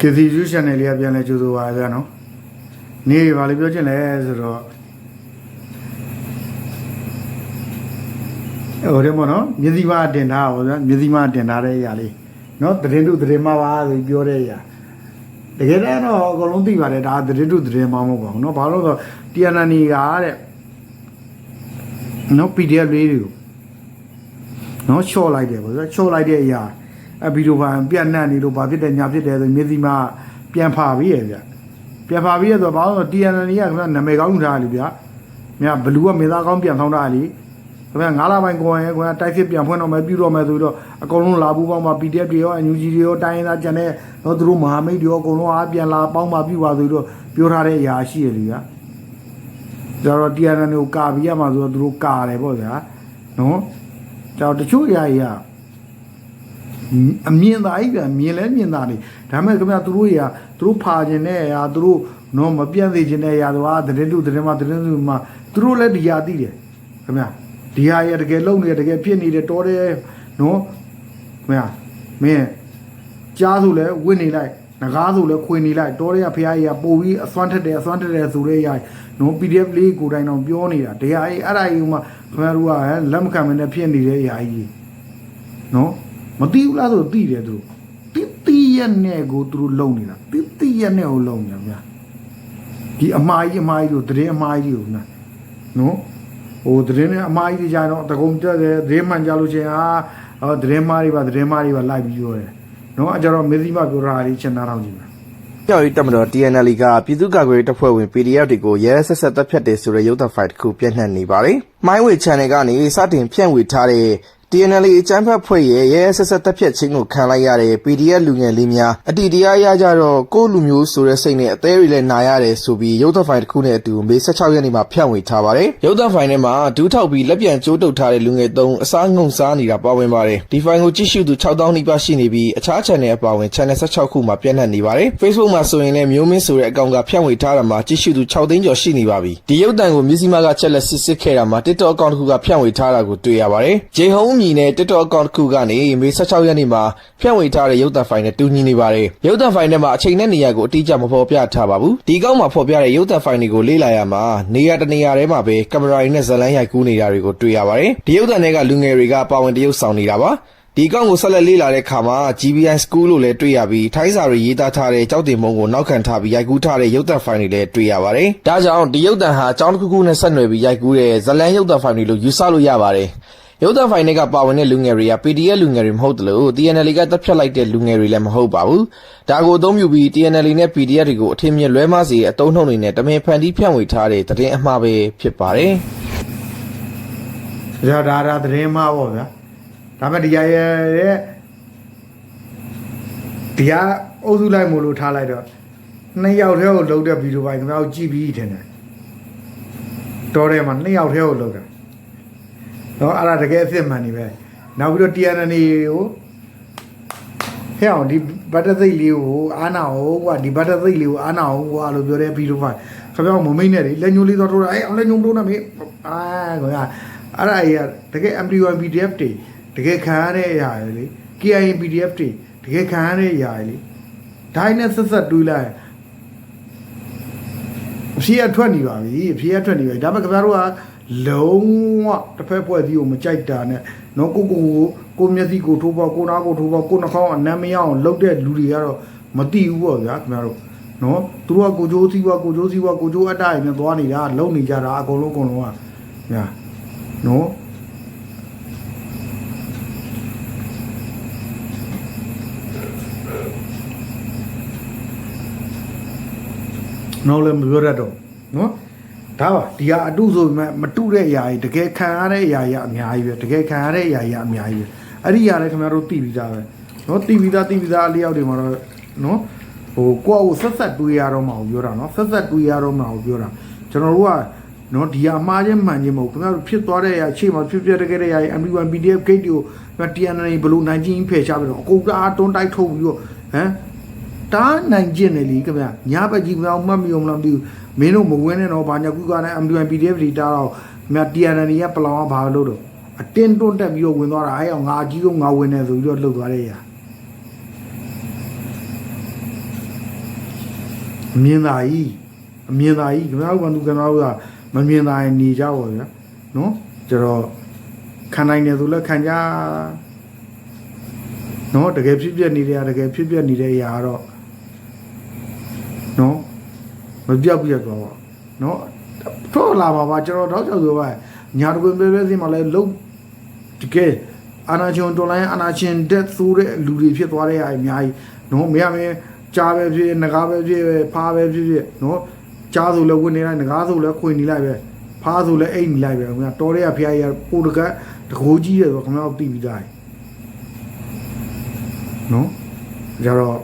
ကေစီယူ channel လေးကပြန်လဲကြိုးဆိုပါဗျာနော်နေ့ဘာလို့ပြောချင်လဲဆိုတော့ဟိုတယ်မို့နော်မြစီမတင်ထားပါဗျာမြစီမတင်ထားတဲ့အရာလေးနော်သတင်းတုသတင်းမှာပါဆိုပြောတဲ့အရာတကယ်တမ်းတော့အကုန်လုံးသိပါတယ်ဒါသတင်းတုသတင်းမှာမဟုတ်ပါဘူးနော်ဘာလို့လဲဆိုတော့ TNN ကတဲ့နော် PDF လေးတွေကိုနော်ချော့လိုက်တယ်ပေါ့ဗျာချော့လိုက်တဲ့အရာ အဗီဒီယိုပါပြတ်နှံ့နေလို့ဘာဖြစ်တယ်ညာဖြစ်တယ်ဆိုမြစီမပြန်ဖာပြီးရဲ့ဗျပြန်ဖာပြီးရဲ့ဆိုတော့ဘာလို့လဲဆိုတော့ TNN ကကနာမည်ကောင်းထားတယ်ဗျမြဘလူးကမေသားကောင်းပြန်ဆောင်တာလေခင်ဗျာ9လပိုင်းကိုရင်ကိုယ်တိုက်စစ်ပြန်ဖွင့်တော့မယ်ပြုတော့မယ်ဆိုပြီးတော့အကုန်လုံးလာဘူးပေါင်းမှာ PDF တွေရော NUG တွေရောတိုင်းရင်းသားကျန်တဲ့တော့သူတို့မဟာမိတ်တွေရောအကုန်လုံးအားပြန်လာပေါင်းမှာပြုပါဆိုပြီးတော့ပြောထားတဲ့အရာရှိရလေဗျာကျတော့ TNN ကိုကာပြီးရမှာဆိုတော့သူတို့ကာတယ်ပေါ့ဗျာနော်ကျတော့တချို့အရာကြီးက အမြင်သာကြီးပြန်မြင်လဲမြင်သာနေဒါပေမဲ့ခင်ဗျာသူတို့ရာသူတို့ဖာခြင်းတဲ့အရာသူတို့နော်မပြန့်စေခြင်းတဲ့အရာတော့အာသတင်းတုသတင်းမှာသတင်းစုမှာသူတို့လည်းဒီရာသိတယ်ခင်ဗျာဒီဟာရတကယ်လုံနေတယ်တကယ်ဖြစ်နေတယ်တော်တယ်နော်ခင်ဗျာမင်းကြားဆိုလဲဝင့်နေလိုက်ငကားဆိုလဲခွေနေလိုက်တော်ရရဖရားကြီးကပို့ပြီးအစွမ်းထက်တယ်အစွမ်းထက်တယ်ဆိုတဲ့ရိုင်နော် PDF လေးကိုယ်တိုင်တော့ပြောနေတာတရားကြီးအဲ့ဒါကြီးကမှခင်ဗျားတို့ကလက်မခံမနဲ့ဖြစ်နေတဲ့အရာကြီးနော် မသိဘူးလားဆိုသိတယ်သူတိတိရက်နဲ့ကိုသူတို့လုံနေတာတိတိရက်နဲ့ကိုလုံနေတာဗျာဒီအမားကြီးအမားကြီးတို့တရင်အမားကြီးကိုနာနော်ဟိုတရင်နဲ့အမားကြီးတွေကြာတော့တကုံတက်တယ်တရင်မှန်ကြလို့ချင်းအာဟောတရင်မားတွေပါတရင်မားတွေပါလိုက်ပြီးပြောတယ်နော်အကြတော့မေဇီမပြောတာလေးချက်နာထောင်ကြည့်ပါကြောက်ရီတက်မတော် TNL ကပြည်သူ့ကာကွယ်ရေးတပ်ဖွဲ့ဝင် PDF တွေကိုရဲရဲဆက်ဆက်တပ်ဖြတ်တယ်ဆိုတဲ့ရုပ်သံဖိုင်တစ်ခုပြန့်နှံ့နေပါတယ်။ MyWay Channel ကနေစတင်ဖြန့်ဝေထားတဲ့ TNL အကြမ်းဖက်ဖွဲ့ရဲ့ရဲရဲဆက်ဆက်တပ်ဖြတ်ခြင်းကိုခံလိုက်ရတဲ့ PDF လူငယ်လေးများအတီတရားရကြတော့ကိုယ့်လူမျိုးဆိုတဲ့စိတ်နဲ့အသေးတွေလည်းနာရတယ်ဆိုပြီးရုပ်သံဖိုင်တစ်ခုနဲ့အတူမေ16ရက်နေ့မှာဖြန့်ဝေထားပါတယ်။ရုပ်သံဖိုင်ထဲမှာဒူးထောက်ပြီးလက်ပြန်ကျိုးတုပ်ထားတဲ့လူငယ်သုံးအစားငုံစားနေတာပါဝင်ပါတယ်။ဒီဖိုင်ကိုကြည့်ရှုသူ6000နီးပါးရှိနေပြီးအခြား channel အပါအဝင် channel 16ခုမှာပြန့်နှံ့နေပါတယ်။ Facebook မှာဆိုရင်လည်းမျိုးမင်းဆိုတဲ့အကောင့်ကဖြန့်ဝေထားတာမှာကြည့်ရှုသူ6သိန်းကျော်ရှိနေပါပြီ။ဒီရုပ်သံကိုမြစည်းမကချက်လက်စစ်စစ်ခဲ့တာမှာ TikTok အကောင့်တစ်ခုကဖြန့်ဝေထားတာကိုတွေ့ရပါတယ်။ J Home မြည်နဲ့ TikTok အကောင့်တစ်ခုကနေ မေ 16 ရက်နေ့မှာ ဖြန့်ဝေထားတဲ့ ရုပ်သံဖိုင်နဲ့ တူညီနေပါတယ်။ရုပ်သံဖိုင်ထဲမှာ အချိန်နဲ့နေရာကို အတိအကျ မဖော်ပြထားပါဘူး။ဒီအကောင့်မှာ ဖော်ပြတဲ့ ရုပ်သံဖိုင်တွေကို လေ့လာရမှာ နေရာတစ်နေရာထဲမှာပဲ ကင်မရာတွေနဲ့ ဇာတ်လမ်းရိုက်ကူးနေတာတွေကို တွေ့ရပါတယ်။ဒီရုပ်သံတွေကလူငယ်တွေက ပါဝင်တရုပ်ဆောင်နေတာပါ။ဒီအကောင့်ကို ဆက်လက်လေ့လာတဲ့အခါမှာ GBI School လို့လည်း တွေ့ရပြီး ထိုင်းစာတွေရေးသားထားတဲ့ကြောက်တင်မုံကို နောက်ခံထားပြီး ရိုက်ကူးထားတဲ့ ရုပ်သံဖိုင်တွေလည်း တွေ့ရပါတယ်။ဒါကြောင့် ဒီရုပ်သံဟာ အကြောင်းတစ်ခုခုနဲ့ ဆက်နွယ်ပြီး ရိုက်ကူးတဲ့ဇတ်လန်ရုပ်သံဖိုင်တွေလို့ ယူဆလို့ရပါတယ်။ ရုပ်သံဖိုင်တွေကပါဝင်တဲ့လူငယ်တွေက PDF လူငယ်တွေမဟုတ်တလို့ TNL ကတပ်ဖြတ်လိုက်တဲ့လူငယ်တွေလည်းမဟုတ်ပါဘူး။ဒါကိုအသုံးပြုပြီး TNL နဲ့ PDF တွေကိုအထင်မြင်လွဲမှားစေအတုံးနှုံတွေနဲ့တမင်ဖန်တီးဖြန့်ဝေထားတဲ့သတင်းအမှားပဲဖြစ်ပါတယ်။ဒါဒါဒါသတင်းမှားပေါ့ဗျာဒါပေမဲ့ဒီရရဲ့ဒီကအုပ်စုလိုက်မို့လို့ထားလိုက်တော့နှစ်ယောက်တည်းကိုလုံးတဲ့ဗီဒီယိုပိုင်းခင်ဗျားတို့ကြည့်ပြီးထင်တယ်တော်တယ်မှာနှစ်ယောက်တည်းကိုလုံးတာ နော်အဲ့ဒါတကယ်အစ်စ်မှန်နေပဲနောက်ပြီးတော့ TNN ကိုဟဲ့အောင်ဒီဘတ်တသိတ်လေးကိုအာနာဟုတ်ကွာဒီဘတ်တသိတ်လေးကိုအာနာဟုတ်ကွာလို့ပြောတဲ့ဗီဒီယိုပိုင်းခင်ဗျားတို့မမိတ်နဲ့လေလက်ညှိုးလေးတော့ထိုးတာအေးအောင်လက်ညှိုးမထိုးနဲ့မေအာကွာအဲ့ဒါကြီးကတကယ် MD1 PDF တွေတကယ်ခံရတဲ့အရာတွေလေ KIN PDF တွေတကယ်ခံရတဲ့အရာတွေလေဒိုင်းနဲ့ဆက်ဆက်တွေးလိုက်အဖြေအထွက်နေပါပြီအဖြေအထွက်နေပါပြီဒါပေမဲ့ခင်ဗျားတို့က လုံးဝတစ်ဖက်ဖွဲ့စီကိုမကြိုက်တာနဲ့နော်ကိုကိုကိုကိုမျက်စိကိုထိုးပေါကိုနားကိုထိုးပေါကိုနှာခေါင်းအနမ်းမရအောင်လှုပ်တဲ့လူတွေကတော့မတိဘူးပေါ့ဗျာခင်ဗျားတို့နော်သူတို့ကကိုကြိုးစည်းဝါကိုကြိုးစည်းဝါကိုကြိုးအတ္တရနဲ့သွားနေတာလုံနေကြတာအကုန်လုံးအကုန်လုံးကညာနော်နောက်လည်းမပြောရတော့နော် ဒါပါဒီဟာအတုဆိုပေမဲ့မတုတဲ့အရာကြီးတကယ်ခံရတဲ့အရာကြီးအများကြီးပဲတကယ်ခံရတဲ့အရာကြီးအများကြီးပဲအဲ့ဒီຢာလည်းခင်ဗျားတို့သိပြီးသားပဲနော်သိပြီးသားသိပြီးသားအလျောက်တွေမှာတော့နော်ဟိုကိုယ့်အကိုဆက်ဆက်တွေးရတော့မှကိုပြောတာနော်ဆက်ဆက်တွေးရတော့မှကိုပြောတာကျွန်တော်တို့ကနော်ဒီဟာမှားခြင်းမှန်ခြင်းမဟုတ်ခင်ဗျားတို့ဖြစ်သွားတဲ့အရာအချိန်မှာဖြစ်ဖြစ်တကယ်တဲ့အရာကြီး MD1 PDF gate ကို TNN ဘလို့နိုင်ချင်းဖယ်ရှားပြီးတော့အကုန်အားတွန်းတိုက်ထုတ်ပြီးတော့ဟမ် တားနိုင်ကျင်တယ်လीခင်ဗျာညာဘက်ကြီးကောင်မှတ်မိအောင်မလားမသိဘူးမင်းတို့မဝင်းနဲ့တော့ဘာညာကုကနဲ့ M2 PDF တွေတားတော့မြတ် TNN ကပလောင်ကဘာလို့တော့အတင်းတွန်းတက်ပြီးတော့ဝင်သွားတာအဲအောင်ငါအကြီးဆုံးငါဝင်နေဆိုပြီးတော့လှုပ်သွားတဲ့ရာအမြင်သာကြီးအမြင်သာကြီးခင်ဗျားတို့ကသူခင်ဗျားတို့ကမမြင်သာရင်နေကြပါဗျာနော်ကျတော့ခံနိုင်တယ်ဆိုလည်းခံကြနော်တကယ်ဖြစ်ပြနေတယ်တကယ်ဖြစ်ပြနေတဲ့အရာကတော့နော် မပြောက်ပြက်တော့ပါနော်တော့လာပါပါကျွန်တော်တော့ကြောက်ဆိုပါညာတကွေပဲပဲစီမှာလဲလုံးတကယ်အာနာချွန်တော်လိုင်းအာနာချင်တက်သိုးတဲ့လူတွေဖြစ်သွားတဲ့အများကြီးနော်မရမင်းကြားပဲဖြစ်ငကားပဲဖြစ်ဖားပဲဖြစ်ဖြစ်နော်ကြားဆိုလဲဝင်နေလိုက်ငကားဆိုလဲခွင်နေလိုက်ပဲဖားဆိုလဲအိတ်နေလိုက်ပဲခင်ဗျာတော်တဲ့ကဖျားရပိုတကတ်တကိုးကြီးတယ်ဆိုခင်ဗျားတို့သိပြီးသားနော်ကြတော့